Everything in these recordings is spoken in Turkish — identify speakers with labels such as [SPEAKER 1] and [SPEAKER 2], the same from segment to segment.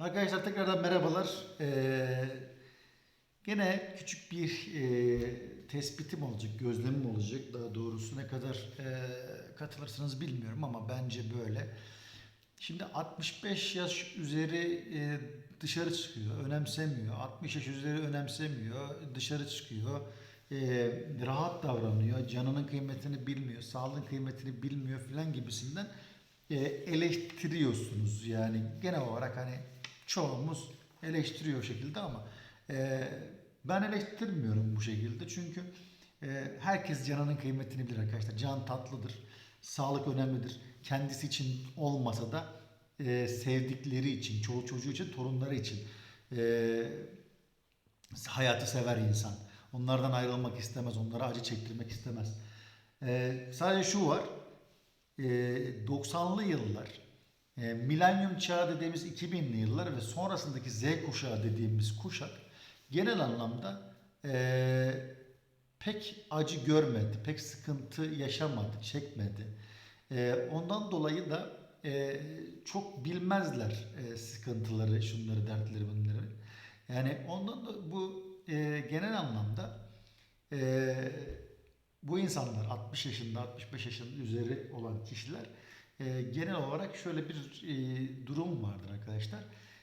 [SPEAKER 1] Arkadaşlar tekrardan merhabalar. Ee, gene küçük bir e, tespitim olacak, gözlemim olacak. Daha doğrusu ne kadar e, katılırsınız bilmiyorum ama bence böyle. Şimdi 65 yaş üzeri e, dışarı çıkıyor, önemsemiyor. 60 yaş üzeri önemsemiyor, dışarı çıkıyor. E, rahat davranıyor, canının kıymetini bilmiyor, sağlığın kıymetini bilmiyor filan gibisinden e, eleştiriyorsunuz. Yani genel olarak hani çoğumuz eleştiriyor o şekilde ama e, ben eleştirmiyorum bu şekilde çünkü e, herkes canının kıymetini bilir arkadaşlar. Can tatlıdır, sağlık önemlidir. Kendisi için olmasa da e, sevdikleri için, çoğu çocuğu için, torunları için e, hayatı sever insan. Onlardan ayrılmak istemez, onlara acı çektirmek istemez. E, sadece şu var, e, 90'lı yıllar, e, milenyum çağı dediğimiz 2000'li yıllar ve sonrasındaki Z kuşağı dediğimiz kuşak genel anlamda e, pek acı görmedi, pek sıkıntı yaşamadı, çekmedi. E, ondan dolayı da e, çok bilmezler e, sıkıntıları, şunları, dertleri, bunları. Yani ondan da bu e, genel anlamda e, bu insanlar 60 yaşında, 65 yaşının üzeri olan kişiler e, genel olarak şöyle bir e, durum vardır arkadaşlar.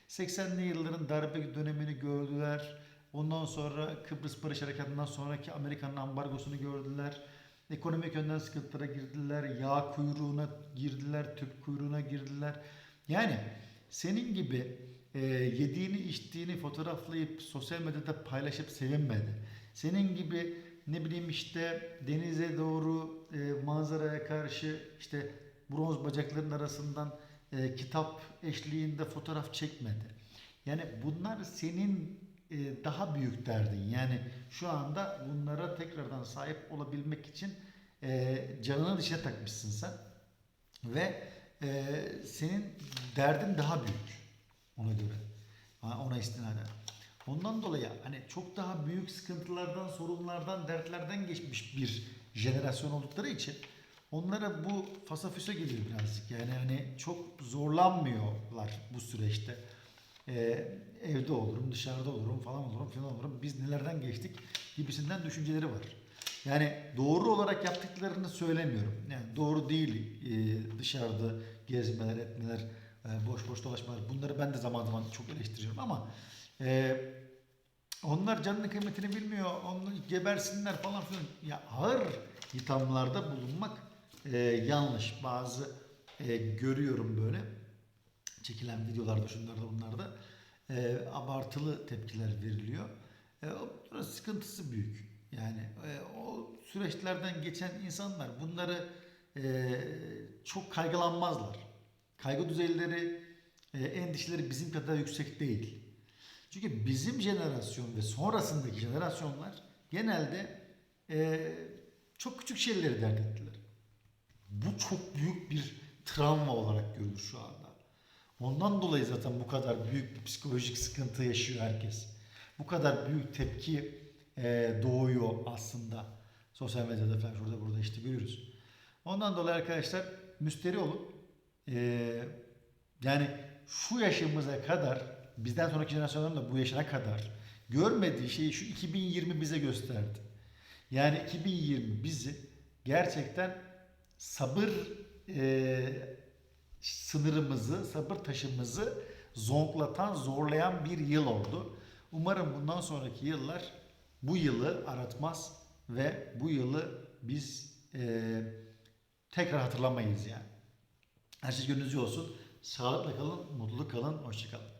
[SPEAKER 1] 80'li yılların darbe dönemini gördüler. Ondan sonra Kıbrıs Barış Harekatı'ndan sonraki Amerika'nın ambargosunu gördüler. Ekonomik yönden sıkıntılara girdiler. Yağ kuyruğuna girdiler. Tüp kuyruğuna girdiler. Yani senin gibi e, yediğini içtiğini fotoğraflayıp sosyal medyada paylaşıp sevinmedi. Senin gibi ne bileyim işte denize doğru e, manzaraya karşı işte bronz bacakların arasından e, kitap eşliğinde fotoğraf çekmedi. Yani bunlar senin e, daha büyük derdin. Yani şu anda bunlara tekrardan sahip olabilmek için e, canını dışına takmışsın sen. Ve e, senin derdin daha büyük ona göre. Ona istinaden. Ondan dolayı hani çok daha büyük sıkıntılardan, sorunlardan, dertlerden geçmiş bir jenerasyon oldukları için onlara bu fasafüse geliyor birazcık. Yani hani çok zorlanmıyorlar bu süreçte. Ee, evde olurum, dışarıda olurum falan olurum filan olurum. Biz nelerden geçtik gibisinden düşünceleri var. Yani doğru olarak yaptıklarını söylemiyorum. Yani doğru değil e, dışarıda gezmeler, etmeler, e, boş boş dolaşmalar. Bunları ben de zaman zaman çok eleştiriyorum ama e, onlar canının kıymetini bilmiyor. Onlar gebersinler falan filan. Ya ağır ithamlarda bulunmak e, yanlış. Bazı e, görüyorum böyle çekilen videolarda şunlarda bunlarda e, abartılı tepkiler veriliyor. E, o sıkıntısı büyük. Yani e, o süreçlerden geçen insanlar bunları e, çok kaygılanmazlar. Kaygı düzeyleri, e, endişeleri bizim kadar yüksek değil. Çünkü bizim jenerasyon ve sonrasındaki jenerasyonlar genelde e, çok küçük şeyleri dert ettiler. Bu çok büyük bir travma olarak görülür şu anda. Ondan dolayı zaten bu kadar büyük bir psikolojik sıkıntı yaşıyor herkes. Bu kadar büyük tepki e, doğuyor aslında. Sosyal medyada falan şurada burada işte görüyoruz. Ondan dolayı arkadaşlar müsteri olun. E, yani şu yaşımıza kadar bizden sonraki jenerasyonların da bu yaşına kadar görmediği şeyi şu 2020 bize gösterdi. Yani 2020 bizi gerçekten sabır e, sınırımızı, sabır taşımızı zonklatan, zorlayan bir yıl oldu. Umarım bundan sonraki yıllar bu yılı aratmaz ve bu yılı biz e, tekrar hatırlamayız yani. Her şey gönlünüzce olsun. Sağlıkla kalın, mutlu kalın, hoşçakalın.